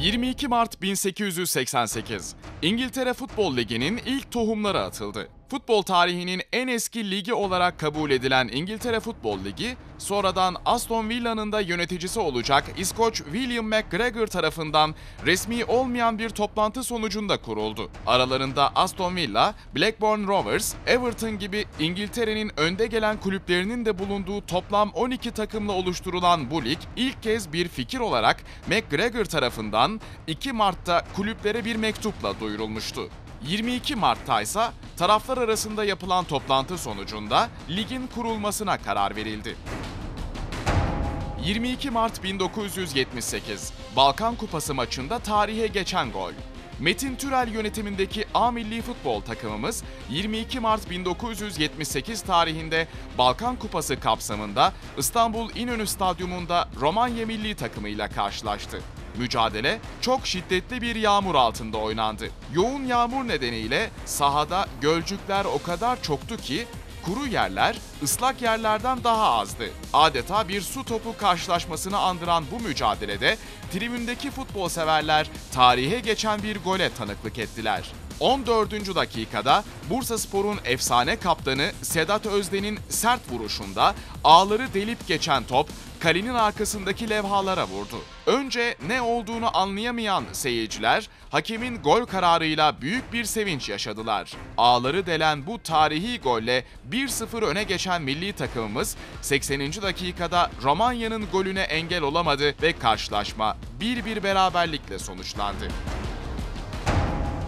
22 Mart 1888. İngiltere Futbol Ligi'nin ilk tohumları atıldı. Futbol tarihinin en eski ligi olarak kabul edilen İngiltere Futbol Ligi, sonradan Aston Villa'nın da yöneticisi olacak İskoç William McGregor tarafından resmi olmayan bir toplantı sonucunda kuruldu. Aralarında Aston Villa, Blackburn Rovers, Everton gibi İngiltere'nin önde gelen kulüplerinin de bulunduğu toplam 12 takımla oluşturulan bu lig ilk kez bir fikir olarak McGregor tarafından 2 Mart'ta kulüplere bir mektupla duyurulmuştu. 22 Mart'ta ise taraflar arasında yapılan toplantı sonucunda ligin kurulmasına karar verildi. 22 Mart 1978 Balkan Kupası maçında tarihe geçen gol. Metin Türel yönetimindeki A milli futbol takımımız 22 Mart 1978 tarihinde Balkan Kupası kapsamında İstanbul İnönü Stadyumunda Romanya milli takımıyla karşılaştı. Mücadele çok şiddetli bir yağmur altında oynandı. Yoğun yağmur nedeniyle sahada gölcükler o kadar çoktu ki kuru yerler ıslak yerlerden daha azdı. Adeta bir su topu karşılaşmasını andıran bu mücadelede tribündeki futbol severler tarihe geçen bir gole tanıklık ettiler. 14. dakikada Bursaspor'un efsane kaptanı Sedat Özden'in sert vuruşunda ağları delip geçen top kalenin arkasındaki levhalara vurdu. Önce ne olduğunu anlayamayan seyirciler hakemin gol kararıyla büyük bir sevinç yaşadılar. Ağları delen bu tarihi golle 1-0 öne geçen milli takımımız 80. dakikada Romanya'nın golüne engel olamadı ve karşılaşma 1-1 beraberlikle sonuçlandı.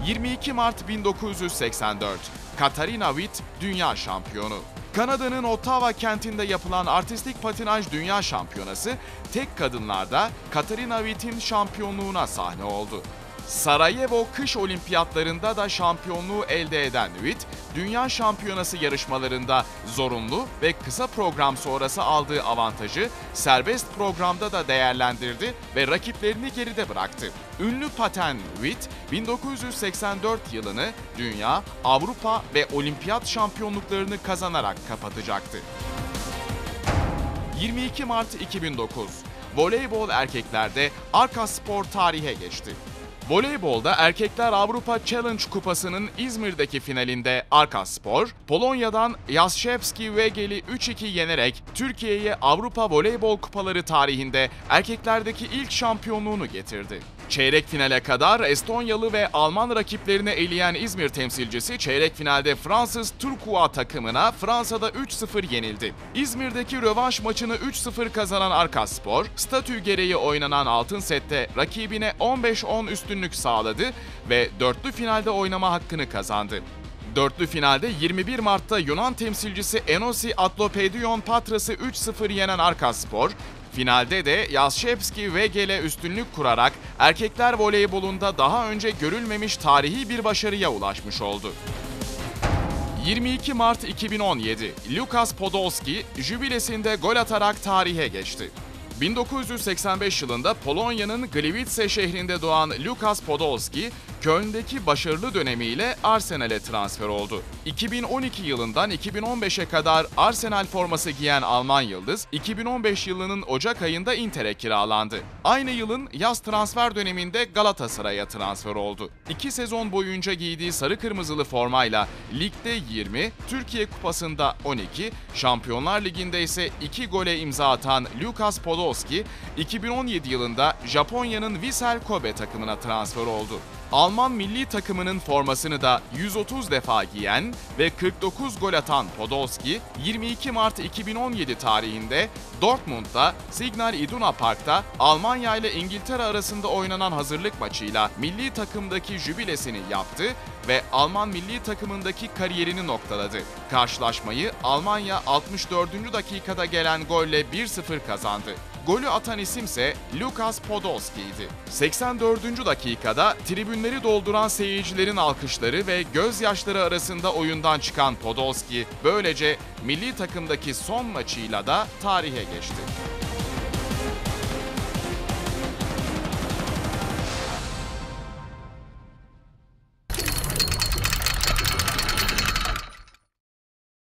22 Mart 1984 Katarina Witt dünya şampiyonu. Kanada'nın Ottawa kentinde yapılan artistik patinaj dünya şampiyonası tek kadınlarda Katarina Witt'in şampiyonluğuna sahne oldu. Sarajevo kış olimpiyatlarında da şampiyonluğu elde eden Witt, dünya şampiyonası yarışmalarında zorunlu ve kısa program sonrası aldığı avantajı serbest programda da değerlendirdi ve rakiplerini geride bıraktı. Ünlü paten Witt, 1984 yılını dünya, Avrupa ve olimpiyat şampiyonluklarını kazanarak kapatacaktı. 22 Mart 2009 Voleybol erkeklerde Arka Spor tarihe geçti. Voleybolda Erkekler Avrupa Challenge Kupası'nın İzmir'deki finalinde Arkaspor, Polonya'dan Jastrzębski Wegel'i 3-2 yenerek Türkiye'ye Avrupa Voleybol Kupaları tarihinde erkeklerdeki ilk şampiyonluğunu getirdi. Çeyrek finale kadar Estonyalı ve Alman rakiplerini eleyen İzmir temsilcisi çeyrek finalde Fransız Turkuaz takımına Fransa'da 3-0 yenildi. İzmir'deki rövanş maçını 3-0 kazanan Arkaspor, statü gereği oynanan altın sette rakibine 15-10 üstünlük sağladı ve dörtlü finalde oynama hakkını kazandı. Dörtlü finalde 21 Mart'ta Yunan temsilcisi Enosi Atlopedion Patras'ı 3-0 yenen Arkaspor, Finalde de Jastrzębski Wegel'e üstünlük kurarak erkekler voleybolunda daha önce görülmemiş tarihi bir başarıya ulaşmış oldu. 22 Mart 2017, Lukas Podolski jübilesinde gol atarak tarihe geçti. 1985 yılında Polonya'nın Gliwice şehrinde doğan Lukas Podolski, Köln'deki başarılı dönemiyle Arsenal'e transfer oldu. 2012 yılından 2015'e kadar Arsenal forması giyen Alman Yıldız, 2015 yılının Ocak ayında Inter'e kiralandı. Aynı yılın yaz transfer döneminde Galatasaray'a transfer oldu. İki sezon boyunca giydiği sarı kırmızılı formayla ligde 20, Türkiye Kupası'nda 12, Şampiyonlar Ligi'nde ise 2 gole imza atan Lukas Podolski, 2017 yılında Japonya'nın Vissel Kobe takımına transfer oldu. Alman milli takımının formasını da 130 defa giyen ve 49 gol atan Podolski, 22 Mart 2017 tarihinde Dortmund'da Signal Iduna Park'ta Almanya ile İngiltere arasında oynanan hazırlık maçıyla milli takımdaki jübilesini yaptı ve Alman milli takımındaki kariyerini noktaladı. Karşılaşmayı Almanya 64. dakikada gelen golle 1-0 kazandı. Golü atan isimse Lukas Podolski'ydi. 84. dakikada tribünleri dolduran seyircilerin alkışları ve gözyaşları arasında oyundan çıkan Podolski böylece milli takımdaki son maçıyla da tarihe geçti.